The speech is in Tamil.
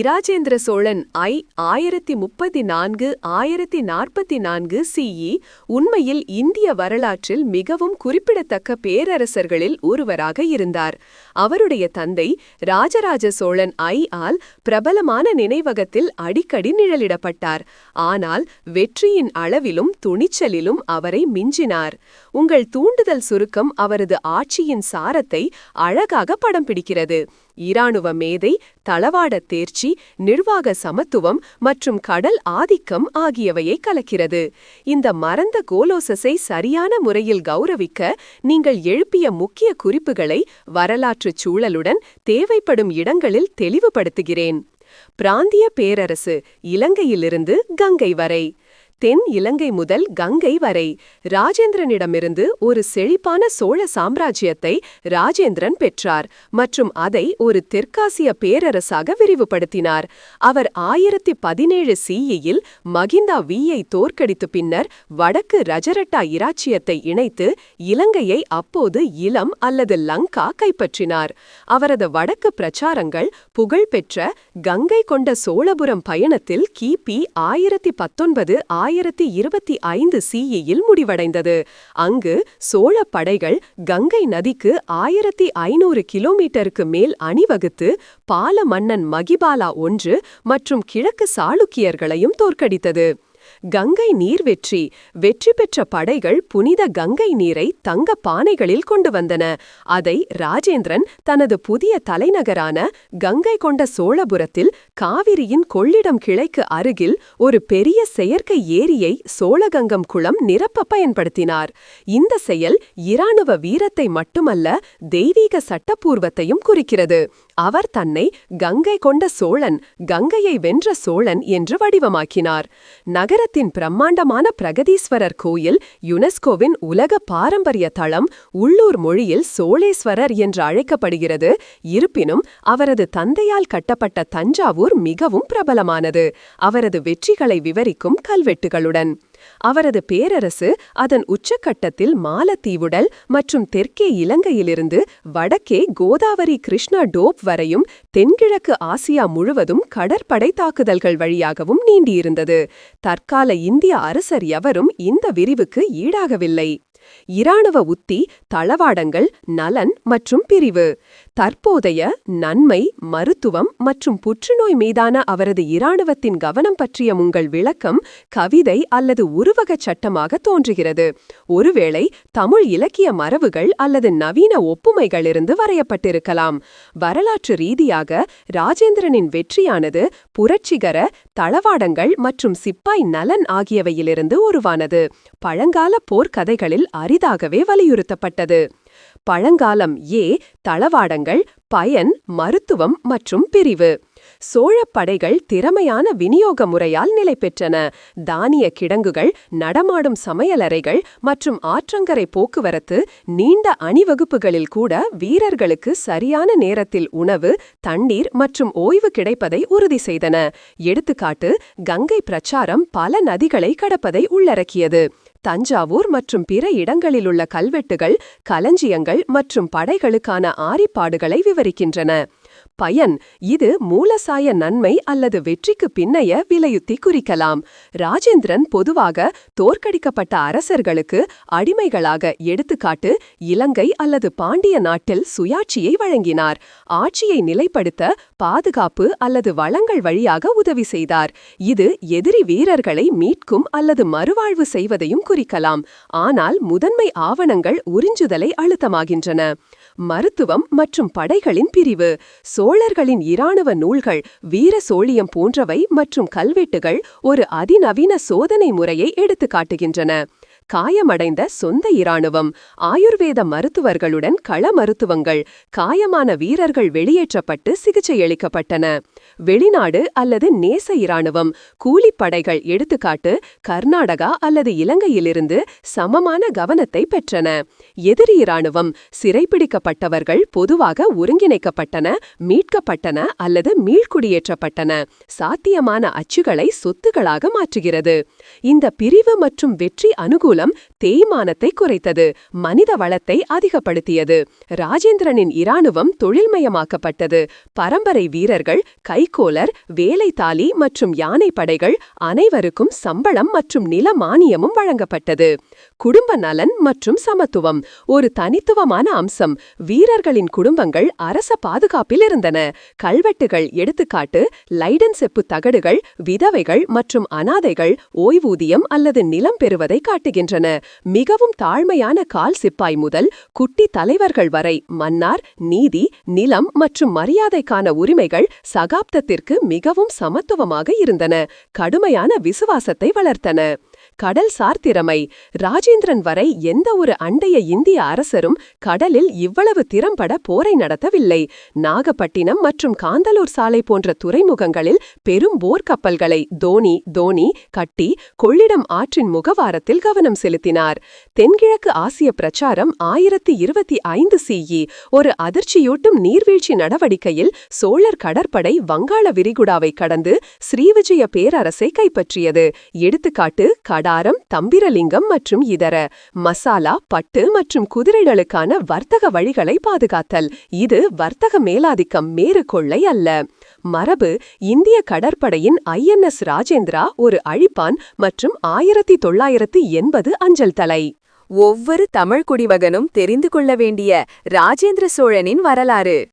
இராஜேந்திர சோழன் ஐ ஆயிரத்தி முப்பத்தி நான்கு ஆயிரத்தி நாற்பத்தி நான்கு சிஇ உண்மையில் இந்திய வரலாற்றில் மிகவும் குறிப்பிடத்தக்க பேரரசர்களில் ஒருவராக இருந்தார். அவருடைய தந்தை ராஜராஜ சோழன் ஐ ஆல் பிரபலமான நினைவகத்தில் அடிக்கடி நிழலிடப்பட்டார். ஆனால் வெற்றியின் அளவிலும் துணிச்சலிலும் அவரை மிஞ்சினார். உங்கள் தூண்டுதல் சுருக்கம் அவரது ஆட்சியின் சாரத்தை அழகாக படம் பிடிக்கிறது. இராணுவ மேதை தளவாட தேர்ச்சி நிர்வாக சமத்துவம் மற்றும் கடல் ஆதிக்கம் ஆகியவையை கலக்கிறது. இந்த மறந்த கோலோசஸை சரியான முறையில் கௌரவிக்க நீங்கள் எழுப்பிய முக்கிய குறிப்புகளை வரலாற்றுச் சூழலுடன் தேவைப்படும் இடங்களில் தெளிவுபடுத்துகிறேன். பிராந்திய பேரரசு இலங்கையிலிருந்து கங்கை வரை. தென் இலங்கை முதல் கங்கை வரை ராஜேந்திரனிடமிருந்து ஒரு செழிப்பான சோழ சாம்ராஜ்யத்தை ராஜேந்திரன் பெற்றார் மற்றும் அதை ஒரு தெற்காசிய பேரரசாக விரிவுபடுத்தினார். அவர் ஆயிரத்தி பதினேழு சிஇயில் மகிந்தா வியை தோற்கடித்து பின்னர் வடக்கு ரஜரட்டா இராச்சியத்தை இணைத்து இலங்கையை அப்போது இளம் அல்லது லங்கா கைப்பற்றினார். அவரது வடக்கு பிரச்சாரங்கள் புகழ்பெற்ற கங்கை கொண்ட சோழபுரம் பயணத்தில் கிபி ஆயிரத்தி பத்தொன்பது ஆயிரத்தி இருபத்தி ஐந்து சிஇயில் முடிவடைந்தது. அங்கு சோழ படைகள் கங்கை நதிக்கு ஆயிரத்தி ஐநூறு கிலோமீட்டருக்கு மேல் அணிவகுத்து பால மன்னன் மகிபாலா ஒன்று மற்றும் கிழக்கு சாளுக்கியர்களையும் தோற்கடித்தது. கங்கை நீர் வெற்றி. வெற்றி பெற்ற படைகள் புனித கங்கை நீரை தங்க பானைகளில் கொண்டு வந்தன. அதை ராஜேந்திரன் தனது புதிய தலைநகரான கங்கை கொண்ட சோழபுரத்தில் காவிரியின் கொள்ளிடம் கிளைக்கு அருகில் ஒரு பெரிய செயற்கை ஏரியை சோழகங்கம் குளம் நிரப்ப பயன்படுத்தினார். இந்த செயல் இராணுவ வீரத்தை மட்டுமல்ல தெய்வீக சட்டப்பூர்வத்தையும் குறிக்கிறது. அவர் தன்னை கங்கை கொண்ட சோழன் கங்கையை வென்ற சோழன் என்று வடிவமாக்கினார். நகரத்தின் பிரம்மாண்டமான பிரகதீஸ்வரர் கோயில் யுனெஸ்கோவின் உலக பாரம்பரிய தளம் உள்ளூர் மொழியில் சோழேஸ்வரர் என்று அழைக்கப்படுகிறது. இருப்பினும் அவரது தந்தையால் கட்டப்பட்ட தஞ்சாவூர் மிகவும் பிரபலமானது. அவரது வெற்றிகளை விவரிக்கும் கல்வெட்டுகளுடன். அவரது பேரரசு அதன் உச்சக்கட்டத்தில் மாலத்தீவுடல் மற்றும் தெற்கே இலங்கையிலிருந்து வடக்கே கோதாவரி கிருஷ்ணா டோப் வரையும் தென்கிழக்கு ஆசியா முழுவதும் கடற்படை தாக்குதல்கள் வழியாகவும் நீண்டியிருந்தது. தற்கால இந்திய அரசர் எவரும் இந்த விரிவுக்கு ஈடாகவில்லை. இராணுவ உத்தி தளவாடங்கள் நலன் மற்றும் பிரிவு. தற்போதைய நன்மை மருத்துவம் மற்றும் புற்றுநோய் மீதான அவரது இராணுவத்தின் கவனம் பற்றிய உங்கள் விளக்கம் கவிதை அல்லது உருவகச் சட்டமாக தோன்றுகிறது. ஒருவேளை தமிழ் இலக்கிய மரபுகள் அல்லது நவீன ஒப்புமைகளிலிருந்து வரையப்பட்டிருக்கலாம். வரலாற்று ரீதியாக ராஜேந்திரனின் வெற்றியானது புரட்சிகர தளவாடங்கள் மற்றும் சிப்பாய் நலன் ஆகியவையிலிருந்து உருவானது. பழங்கால போர்க்கதைகளில் அரிதாகவே வலியுறுத்தப்பட்டது. பழங்காலம் ஏ தளவாடங்கள் பயன் மருத்துவம் மற்றும் பிரிவு. சோழப் படைகள் திறமையான விநியோக முறையால் நிலை பெற்றன. தானிய கிடங்குகள் நடமாடும் சமையலறைகள் மற்றும் ஆற்றங்கரை போக்குவரத்து நீண்ட அணிவகுப்புகளில் கூட வீரர்களுக்கு சரியான நேரத்தில் உணவு தண்ணீர் மற்றும் ஓய்வு கிடைப்பதை உறுதி செய்தன. எடுத்துக்காட்டு கங்கை பிரச்சாரம் பல நதிகளை கடப்பதை உள்ளடக்கியது. தஞ்சாவூர் மற்றும் பிற இடங்களிலுள்ள கல்வெட்டுகள் களஞ்சியங்கள் மற்றும் படைகளுக்கான ஆரிப்பாடுகளை விவரிக்கின்றன. பயன். இது மூலசாய நன்மை அல்லது வெற்றிக்கு பின்னைய விலையுத்தி குறிக்கலாம். ராஜேந்திரன் பொதுவாக தோற்கடிக்கப்பட்ட அரசர்களுக்கு அடிமைகளாக எடுத்துக்காட்டு இலங்கை அல்லது பாண்டிய நாட்டில் சுயாட்சியை வழங்கினார். ஆட்சியை நிலைப்படுத்த பாதுகாப்பு அல்லது வளங்கள் வழியாக உதவி செய்தார். இது எதிரி வீரர்களை மீட்கும் அல்லது மறுவாழ்வு செய்வதையும் குறிக்கலாம். ஆனால் முதன்மை ஆவணங்கள் உறிஞ்சுதலை அழுத்தமாகின்றன. மருத்துவம் மற்றும் படைகளின் பிரிவு. சோழர்களின் இராணுவ நூல்கள் வீர சோழியம் போன்றவை மற்றும் கல்வெட்டுகள் ஒரு அதிநவீன சோதனை முறையை எடுத்துக்காட்டுகின்றன. காயமடைந்த சொந்த இராணுவம் ஆயுர்வேத மருத்துவர்களுடன் கள மருத்துவங்கள் காயமான வீரர்கள் வெளியேற்றப்பட்டு சிகிச்சையளிக்கப்பட்டன வெளிநாடு அல்லது நேச இராணுவம் கூலிப்படைகள் எடுத்துக்காட்டு கர்நாடகா அல்லது இலங்கையிலிருந்து சமமான கவனத்தை பெற்றன. எதிரி இராணுவம் சிறைப்பிடிக்கப்பட்டவர்கள் பொதுவாக ஒருங்கிணைக்கப்பட்டன மீட்கப்பட்டன அல்லது மீள்குடியேற்றப்பட்டன சாத்தியமான அச்சுகளை சொத்துகளாக மாற்றுகிறது. இந்த பிரிவு மற்றும் வெற்றி அனுகூலம் மூலம் தேய்மானத்தை குறைத்தது மனித வளத்தை அதிகப்படுத்தியது. ராஜேந்திரனின் இராணுவம் தொழில்மயமாக்கப்பட்டது. பரம்பரை வீரர்கள் கைகோலர் வேலைத்தாலி மற்றும் யானை படைகள் அனைவருக்கும் சம்பளம் மற்றும் நில மானியமும் வழங்கப்பட்டது. குடும்ப நலன் மற்றும் சமத்துவம் ஒரு தனித்துவமான அம்சம். வீரர்களின் குடும்பங்கள் அரச பாதுகாப்பில் இருந்தன. கல்வெட்டுகள் எடுத்துக்காட்டு லைடன் செப்பு தகடுகள் விதவைகள் மற்றும் அனாதைகள் ஓய்வூதியம் அல்லது நிலம் பெறுவதை காட்டுகின்றன. மிகவும் தாழ்மையான கால் சிப்பாய் முதல் குட்டி தலைவர்கள் வரை மன்னார் நீதி நிலம் மற்றும் மரியாதைக்கான உரிமைகள் சகாப்தத்திற்கு மிகவும் சமத்துவமாக இருந்தன. கடுமையான விசுவாசத்தை வளர்த்தன. கடல்சார் திறமை. ராஜேந்திரன் வரை எந்த ஒரு அண்டைய இந்திய அரசரும் கடலில் இவ்வளவு திறம்பட போரை நடத்தவில்லை. நாகப்பட்டினம் மற்றும் காந்தலூர் சாலை போன்ற துறைமுகங்களில் பெரும் போர்க்கப்பல்களை தோனி தோனி கட்டி கொள்ளிடம் ஆற்றின் முகவாரத்தில் கவனம் செலுத்தினார். தென்கிழக்கு ஆசிய பிரச்சாரம் ஆயிரத்தி இருபத்தி ஐந்து சிஇ ஒரு அதிர்ச்சியூட்டும் நீர்வீழ்ச்சி நடவடிக்கையில் சோழர் கடற்படை வங்காள விரிகுடாவை கடந்து ஸ்ரீவிஜய பேரரசை கைப்பற்றியது. எடுத்துக்காட்டு ஆடாரம் தம்பிரலிங்கம் மற்றும் இதர மசாலா பட்டு மற்றும் குதிரைகளுக்கான வர்த்தக வழிகளை பாதுகாத்தல். இது வர்த்தக மேலாதிக்கம் மேற்கொள்ளை அல்ல. மரபு இந்திய கடற்படையின் ஐஎன்எஸ் ராஜேந்திரா ஒரு அழிப்பான் மற்றும் ஆயிரத்தி தொள்ளாயிரத்தி எண்பது அஞ்சல் தலை. ஒவ்வொரு தமிழ் குடிமகனும் தெரிந்து கொள்ள வேண்டிய ராஜேந்திர சோழனின் வரலாறு.